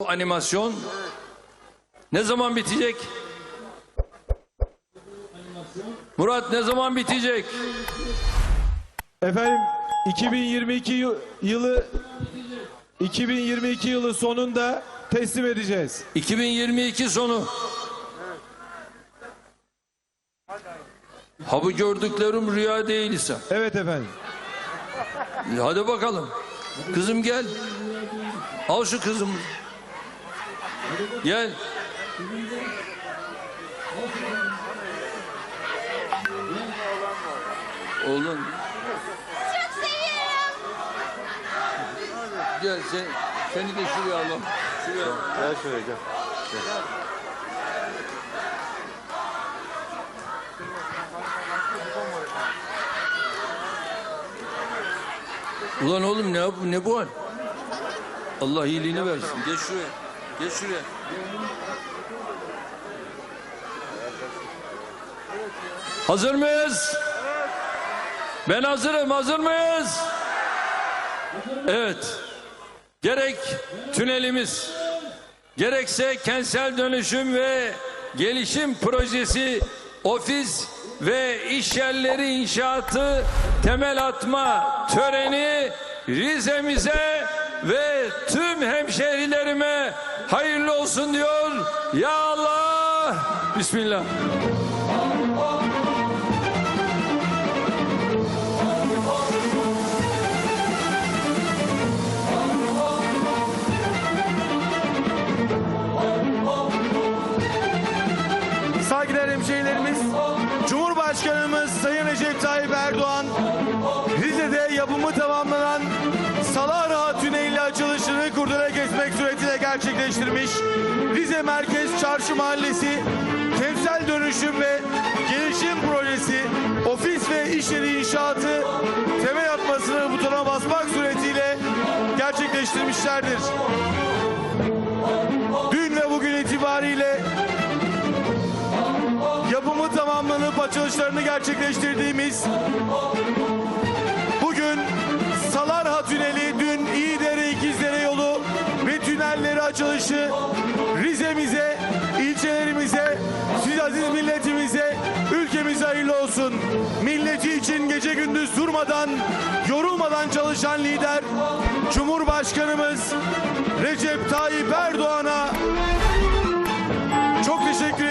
Bu animasyon ne zaman bitecek? Murat ne zaman bitecek? Efendim 2022 yı- yılı 2022 yılı sonunda teslim edeceğiz. 2022 sonu. Ha bu gördüklerim rüya değilse. Evet efendim. Hadi bakalım. Kızım gel. Al şu kızımı. Gel. Oğlum. Gel sen, seni de şuraya alalım. Şuraya. Gel şuraya gel. Ulan oğlum ne bu ne bu hal? Allah iyiliğini versin. Geç şuraya. Geç şuraya. Hazır mıyız? Ben hazırım. Hazır mıyız? Evet. Gerek tünelimiz, gerekse kentsel dönüşüm ve gelişim projesi, ofis ve iş yerleri inşaatı temel atma töreni Rize'mize ve tüm hemşehrilerime hayırlı olsun diyor. Ya Allah! Bismillah. Saygıdeğer hemşehrilerimiz, Cumhurbaşkanımız Sayın Recep Tayyip Erdoğan, Rize'de yapımı tamamlanan gerçekleştirmiş. Rize Merkez Çarşı Mahallesi Kentsel Dönüşüm ve Gelişim Projesi ofis ve iş yeri inşaatı temel atmasını butona basmak suretiyle gerçekleştirmişlerdir. Dün ve bugün itibariyle yapımı tamamlanıp açılışlarını gerçekleştirdiğimiz açılışı Rize'mize, ilçelerimize, siz aziz milletimize, ülkemize hayırlı olsun. Milleti için gece gündüz durmadan, yorulmadan çalışan lider Cumhurbaşkanımız Recep Tayyip Erdoğan'a çok teşekkür.